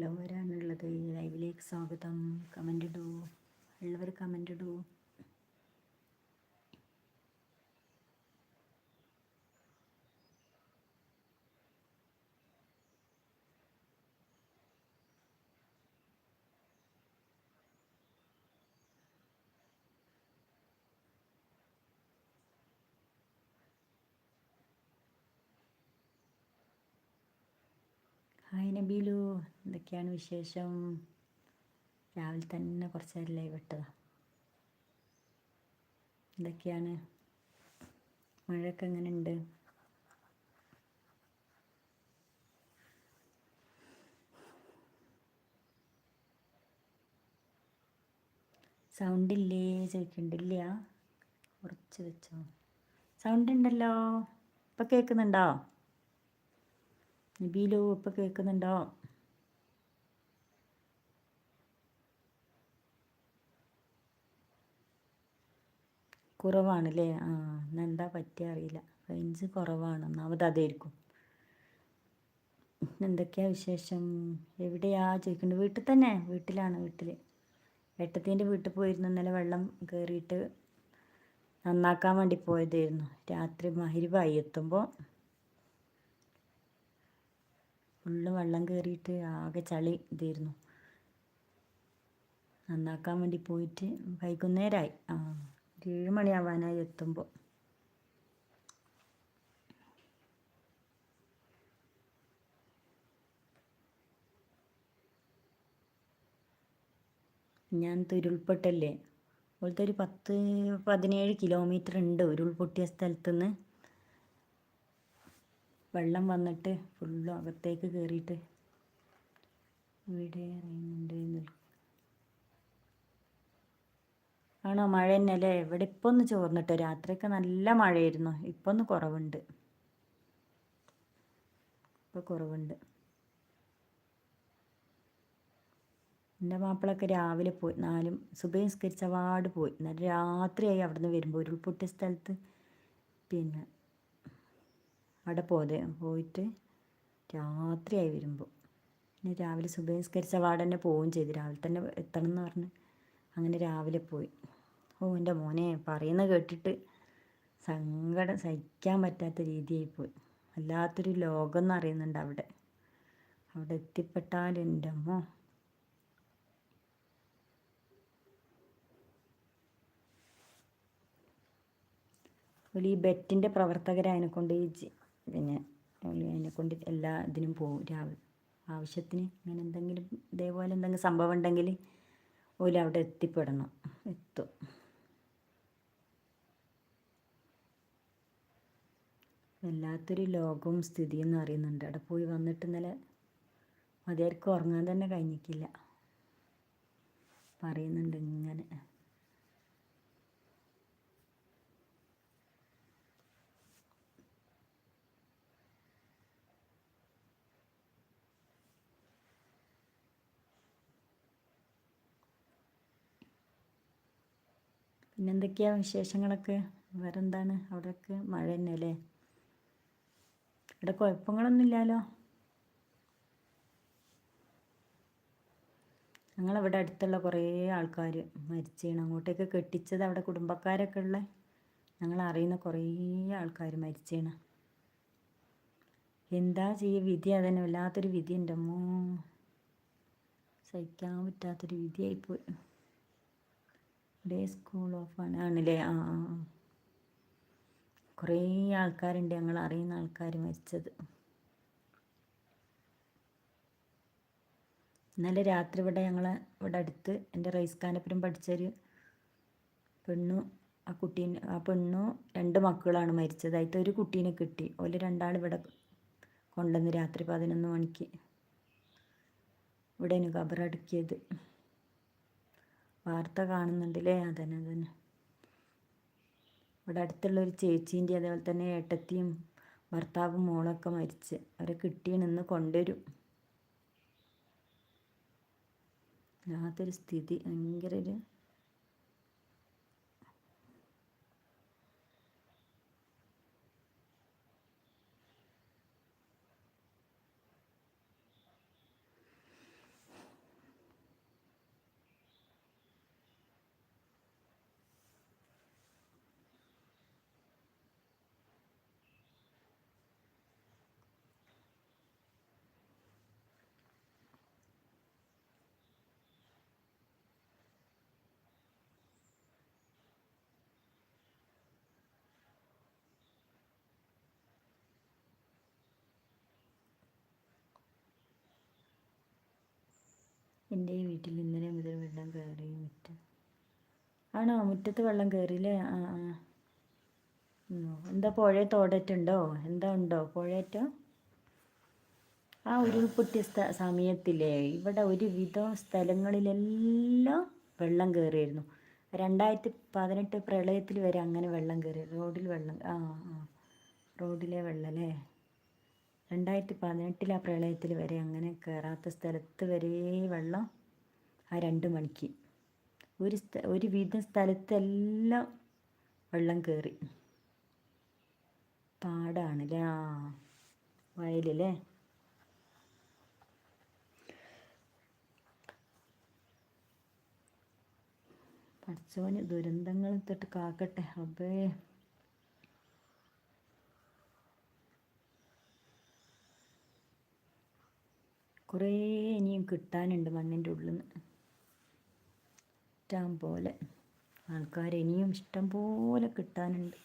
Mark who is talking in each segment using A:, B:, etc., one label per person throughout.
A: Hello വരാനുള്ളത് ലൈവിലേക്ക് സ്വാഗതം. കമന്റ് ഇടൂ. ഉള്ളവർ കമന്റ് ഇടൂ. നബീലു എന്തൊക്കെയാണ് വിശേഷം? രാവിലെ തന്നെ കുറച്ച് നേരം ലൈവ് എന്തൊക്കെയാണ്? മഴയൊക്കെ എങ്ങനെയുണ്ട്? സൗണ്ട് ഇല്ലേ ചോദിക്കണ്ടില്ല കുറച്ച് വെച്ചോ. സൗണ്ട് ഉണ്ടല്ലോ. ഇപ്പം കേൾക്കുന്നുണ്ടോ? നബീലു ഇപ്പം കേൾക്കുന്നുണ്ടോ കുറവാണല്ലേ? ആ എന്നെന്താ പറ്റിയ അറിയില്ല. റേഞ്ച് കുറവാണ്. ഒന്നാമത് അതായിരിക്കും. എന്തൊക്കെയാ വിശേഷം? എവിടെയാ ചോദിക്കുന്നത് വീട്ടിൽ തന്നെ. വീട്ടിലാണ് വീട്ടിൽ ഏട്ടത്തിന്റെ വീട്ടിൽ പോയിരുന്നു. ഇന്നലെ വെള്ളം കയറിയിട്ട് നന്നാക്കാൻ വേണ്ടി പോയതായിരുന്നു. രാത്രി മഹിരിവായി എത്തുമ്പോൾ ഫുള്ള് വെള്ളം കയറിയിട്ട് ആകെ ചളി ഇതായിരുന്നു. നന്നാക്കാൻ വേണ്ടി പോയിട്ട് വൈകുന്നേരമായി ആ ഒരു ഏഴ് മണിയാവാനായി എത്തുമ്പോൾ ഞാൻ ഉരുൾപൊട്ടല്ലേ അതുപോലത്തെ ഒരു പത്ത് പതിനേഴ് കിലോമീറ്റർ ഉണ്ട് ഉരുൾപൊട്ടിയ സ്ഥലത്തുനിന്ന്. വെള്ളം വന്നിട്ട് ഫുള്ളും അകത്തേക്ക് കയറിയിട്ട് ഇവിടെ അറിയുന്നുണ്ട് ആണോ? മഴ തന്നെ അല്ലേ ഇവിടെ ഇപ്പം ഒന്ന് ചോർന്നിട്ട് രാത്രിയൊക്കെ നല്ല മഴയായിരുന്നു. ഇപ്പം ഒന്ന് കുറവുണ്ട്. ഇപ്പം കുറവുണ്ട്. എന്റെ മാപ്പിളൊക്കെ രാവിലെ പോയി. നാലും സുബൈ നിസ്കരിച്ച വാട് പോയി. എന്നിട്ട് രാത്രിയായി അവിടെ നിന്ന് വരുമ്പോൾ ഉരുൾപൊട്ടിയ സ്ഥലത്ത്. പിന്നെ അവിടെ പോതെ പോയിട്ട് രാത്രിയായി വരുമ്പോൾ പിന്നെ രാവിലെ സുബൈ നിസ്കരിച്ച വാട് തന്നെ പോവുകയും ചെയ്തു. രാവിലെ തന്നെ എത്തണം എന്ന് പറഞ്ഞ് അങ്ങനെ രാവിലെ പോയി. ഓ എന്റെ മോനെ പറയുന്ന കേട്ടിട്ട് സങ്കടം സഹിക്കാൻ പറ്റാത്ത രീതിയായി പോയി. വല്ലാത്തൊരു ലോകം എന്ന് അറിയുന്നുണ്ട് അവിടെ. അവിടെ എത്തിപ്പെട്ടാൽ എന്റെ അമ്മോ. ഈ ബെറ്റിന്റെ പ്രവർത്തകരായതിനെ കൊണ്ട് ഈ പിന്നെ അതിനെ കൊണ്ട് എല്ലാ ഇതിനും പോകും രാവിലെ ആവശ്യത്തിന് അങ്ങനെ എന്തെങ്കിലും ഇതേപോലെ എന്തെങ്കിലും സംഭവം ഉണ്ടെങ്കിൽ ഓൽ അവിടെ എത്തിപ്പെടണം. എത്തും. വല്ലാത്തൊരു ലോകവും സ്ഥിതിയും അറിയുന്നുണ്ട് അവിടെ പോയി വന്നിട്ട് ഇന്നലെ മതിയായിരിക്കും ഉറങ്ങാൻ തന്നെ കഴിഞ്ഞിട്ടില്ല. പറയുന്നുണ്ട് ഇങ്ങനെ. പിന്നെ എന്തൊക്കെയാ വിശേഷങ്ങളൊക്കെ? വേറെ എന്താണ് അവിടെയൊക്കെ മഴ തന്നെ അല്ലേ ഇവിടെ കുഴപ്പങ്ങളൊന്നും ഇല്ലല്ലോ ഞങ്ങളിവിടെ അടുത്തുള്ള കുറേ ആൾക്കാർ മരിച്ചാണ്. അങ്ങോട്ടേക്ക് കെട്ടിച്ചത് അവിടെ കുടുംബക്കാരൊക്കെ ഉള്ള. ഞങ്ങൾ അറിയുന്ന കുറേ ആൾക്കാർ മരിച്ചാണ്. എന്താ ചെയ്യുക വിധി അതന്നെ. വല്ലാത്തൊരു വിധി എന്റെ അമ്മോ. സഹിക്കാൻ പറ്റാത്തൊരു വിധിയായിപ്പോയി. ഡേ സ്കൂൾ ഓഫ് ആണ്. ആണല്ലേ? ആ ആ കുറേ ആൾക്കാരുണ്ട് ഞങ്ങൾ അറിയുന്ന ആൾക്കാർ മരിച്ചത്. ഇന്നലെ രാത്രി ഇവിടെ ഞങ്ങൾ ഇവിടെ അടുത്ത് എന്റെ റൈസ് കാനപ്പുരം പഠിച്ചൊരു പെണ്ണു ആ കുട്ടീനെ ആ പെണ്ണു രണ്ട് മക്കളാണ് മരിച്ചത്. അതിൽ ഒരു കുട്ടീനെ കിട്ടി. ഓൽ രണ്ടാൾ ഇവിടെ കൊണ്ടുവന്ന് രാത്രി പതിനൊന്ന് മണിക്ക് ഇവിടെ കബറടുക്കിയത് വാർത്ത കാണുന്നുണ്ടല്ലേ? അതന്നെ അതന്നെ. ഇവിടെ അടുത്തുള്ള ഒരു ചേച്ചീന്റെ അതേപോലെ തന്നെ ഏട്ടത്തിയും ഭർത്താവും മോളൊക്കെ മരിച്ച്. അവരെ കിട്ടിയെന്ന് കൊണ്ടുവരും. വല്ലാത്തൊരു സ്ഥിതി. ഭയങ്കര ഒരു എന്റെ ഈ വീട്ടിൽ ഇന്നലെ മുതൽ വെള്ളം കയറി മുറ്റം. ആണോ? മുറ്റത്ത് വെള്ളം കയറിയില്ലേ ആ ആ. എന്താ പുഴ തോടറ്റുണ്ടോ? എന്താ ഉണ്ടോ പുഴയറ്റോ? ആ ഉരുൾപൊട്ടിയ സ്ഥ സമയത്തില്ലേ ഇവിടെ ഒരുവിധം സ്ഥലങ്ങളിലെല്ലാം വെള്ളം കയറിയിരുന്നു രണ്ടായിരത്തി പതിനെട്ട് പ്രളയത്തിൽ വരെ അങ്ങനെ വെള്ളം കയറി റോഡിൽ വെള്ളം ആ ആ. റോഡിലെ വെള്ളം അല്ലേ രണ്ടായിരത്തി പതിനെട്ടിൽ ആ പ്രളയത്തിൽ വരെ അങ്ങനെ കയറാത്ത സ്ഥലത്ത് വരെ വെള്ളം ആ രണ്ട് മണിക്ക്. ഒരു സ്ഥ ഒരു വിധ സ്ഥലത്തെല്ലാം വെള്ളം കയറി. പാടാണല്ലേ ആ വയലല്ലേ പഠിച്ചവന് ദുരന്തങ്ങൾ തൊട്ട് കാക്കട്ടെ. അബേ. കുറേ ഇനിയും കിട്ടാനുണ്ട് മണ്ണിന്റെ ഉള്ളിൽ നിന്ന് ഇഷ്ടം പോലെ ആൾക്കാർ ഇനിയും ഇഷ്ടം പോലെ കിട്ടാനുണ്ട്.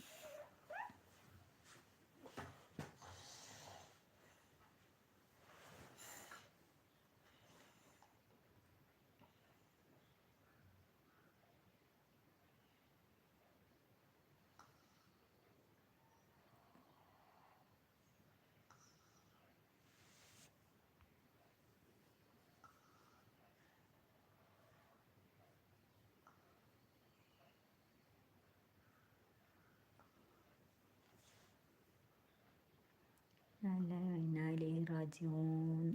A: റാജിഊൻ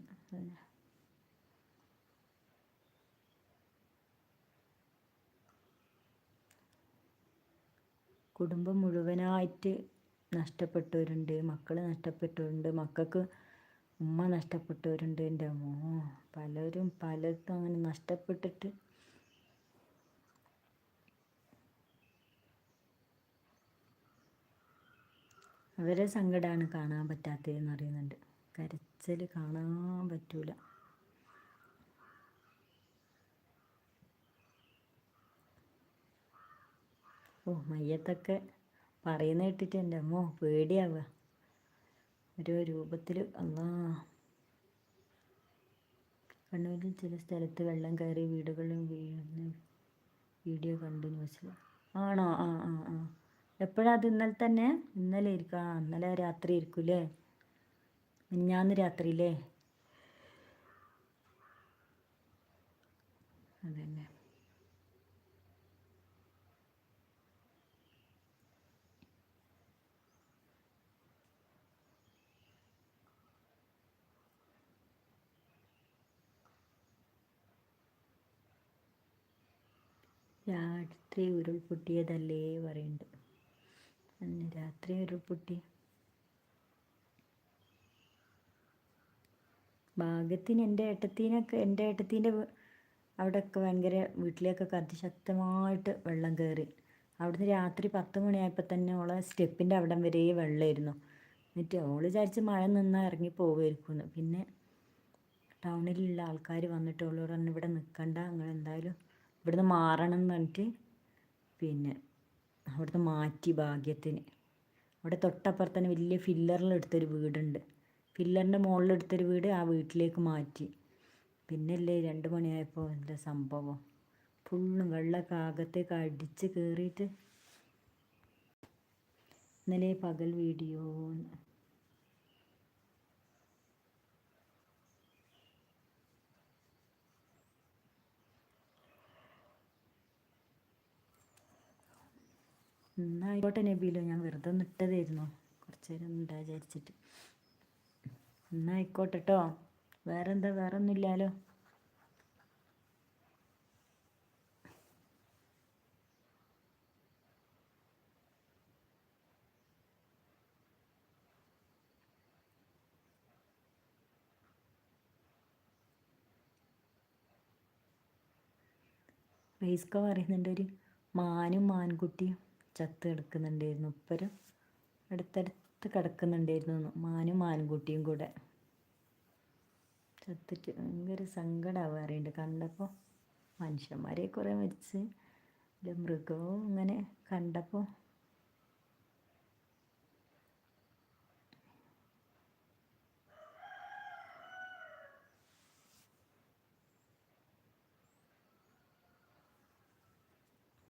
A: കുടുംബം മുഴുവനായിട്ട് നഷ്ടപ്പെട്ടവരുണ്ട് മക്കൾ നഷ്ടപ്പെട്ടവരുണ്ട് മക്കൾക്ക് ഉമ്മ നഷ്ടപ്പെട്ടവരുണ്ട് എന്റെ അമ്മോ. പലരും പലർക്കും അങ്ങനെ നഷ്ടപ്പെട്ടിട്ട് അവരെ സങ്കടമാണ് കാണാൻ പറ്റാത്തതെന്ന് അറിയുന്നുണ്ട് കരച്ചൽ കാണാൻ പറ്റൂല. ഓ മയ്യത്തൊക്കെ പറയുന്ന കേട്ടിട്ട് എന്റെ അമ്മോ പേടിയാവുക ഓരോ രൂപത്തിൽ അല്ലാ കണ്ണൂരിൽ ചില സ്ഥലത്ത് വെള്ളം കയറി വീടുകളിലും വീഴുന്ന വീഡിയോ കണ്ടു ന്യൂസിൽ ആണോ? ആ ആ ആ. എപ്പോഴാണ് അത് ഇന്നലെ തന്നെ? ഇന്നലെ ഇരിക്കും ആ ഇന്നലെ രാത്രി അല്ലേ മിഞ്ഞാന്ന് രാത്രിയില്ലേ? അതന്നെ. രാത്രി ഉരുൾപൊട്ടിയതല്ലേ പറയുന്നുണ്ട്. അന്ന് രാത്രി ഒരു കുട്ടി. ഭാഗ്യത്തിന് എന്റെ ഏട്ടത്തിനൊക്കെ എന്റെ ഏട്ടത്തിന്റെ അവിടെയൊക്കെ ഭയങ്കര വീട്ടിലേക്കൊക്കെ അതിശക്തമായിട്ട് വെള്ളം കയറി. അവിടുന്ന് രാത്രി പത്ത് മണിയായപ്പോൾ തന്നെ ഓളെ സ്റ്റെപ്പിന്റെ അവിടം വരെ വെള്ളമായിരുന്നു എന്നിട്ട് ഓൾ വിചാരിച്ച് മഴ നിന്നാൽ ഇറങ്ങി പോകുമായിരിക്കുമെന്ന് പിന്നെ ടൗണിലുള്ള ആൾക്കാർ വന്നിട്ട് ഓളോട് പറഞ്ഞു ഇവിടെ നിൽക്കണ്ട നിങ്ങൾ എന്തായാലും ഇവിടുന്ന് മാറണം എന്ന് പറഞ്ഞിട്ട് പിന്നെ അവിടുന്ന് മാറ്റി ഭാഗ്യത്തിന്. അവിടെ തൊട്ടപ്പുറത്ത് തന്നെ വലിയ ഫില്ലറിലെടുത്തൊരു വീടുണ്ട്. ഫില്ലറിന്റെ മുകളിലെടുത്തൊരു വീട് ആ വീട്ടിലേക്ക് മാറ്റി. പിന്നല്ലേ രണ്ട് മണിയായപ്പോൾ എന്താ സംഭവം? ഫുള്ളും വെള്ളമൊക്കെ അകത്തേക്ക് അടിച്ച് കയറിയിട്ട് ഇന്നലെ പകൽ വീഡിയോ എന്നായിക്കോട്ടെ നബീലോ ഞാൻ വെറുതെ ഒന്ന് ഇട്ടതായിരുന്നു. കുറച്ച് നേരം ഉണ്ടാ വിചാരിച്ചിട്ട്. എന്നായിക്കോട്ടെ കേട്ടോ വേറെന്താ? വേറെ ഒന്നുമില്ലാലോ റൈസ്ക പറയുന്നുണ്ട് ഒരു മാനും മാൻകുട്ടിയും ചത്ത് കിടക്കുന്നുണ്ടായിരുന്നു. ഇപ്പരും അടുത്തടുത്ത് കിടക്കുന്നുണ്ടായിരുന്നു. മാനും മാൻകുട്ടിയും കൂടെ. ചത്തിട്ട് ഭയങ്കര സങ്കടമാവാറുണ്ട് കണ്ടപ്പോൾ മനുഷ്യന്മാരെ കുറേ മരിച്ച്. മൃഗവും ഇങ്ങനെ കണ്ടപ്പോൾ